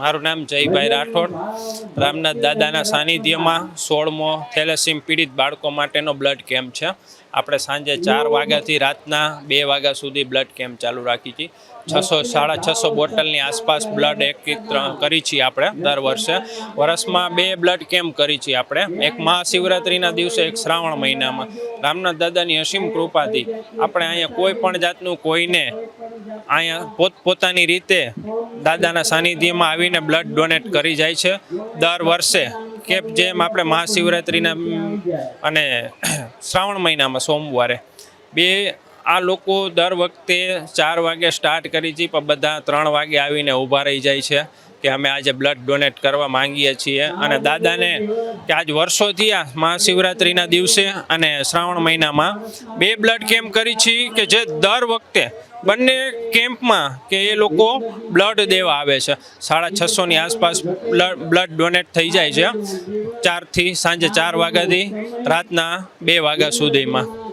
મારું નામ જયભાઈ રાઠોડ. રામનાથ દાદાના સાનિધ્યમાં સોળમો થેલેસીમ પીડિત બાળકો માટેનો બ્લડ કેમ્પ છે. આપણે સાંજે ચાર વાગ્યાથી રાતના બે વાગ્યા સુધી બ્લડ કેમ્પ ચાલુ રાખી છીએ છસો સાડા છસો બોટલની આસપાસ બ્લડ એકત્ર કરી છીએ આપણે દર વર્ષે. વર્ષમાં બે બ્લડ કેમ્પ કરી છીએ આપણે. એક મહાશિવરાત્રિના દિવસે, એક શ્રાવણ મહિનામાં. રામનાથ દાદાની અસીમ કૃપાથી આપણે અહીંયા કોઈ પણ જાતનું કોઈને અહીંયા પોતપોતાની રીતે દાદાના સાનિધ્યમાં આવીને બ્લડ ડોનેટ કરી જાય છે. દર વર્ષે કે જેમ આપણે મહાશિવરાત્રિના અને શ્રાવણ મહિનામાં સોમવારે બે આ લોકો દર વખતે ચાર વાગે સ્ટાર્ટ કરી છે, પણ બધા ત્રણ વાગે આવીને ઊભા રહી જાય છે. કે અમે આજે બ્લડ ડોનેટ કરવા માંગીએ છીએ. અને દાદાને કે આજ વર્ષો થયા મહાશિવરાત્રિના દિવસે અને શ્રાવણ મહિનામાં બે બ્લડ કેમ્પ કરી છે કે જે દર વખતે બંને કેમ્પમાં કે એ લોકો બ્લડ દેવા આવે છે. સાડા છસોની આસપાસ બ્લડ ડોનેટ થઈ જાય છે. ચારથી સાંજે ચાર વાગ્યાથી રાતના બે વાગ્યા સુધીમાં.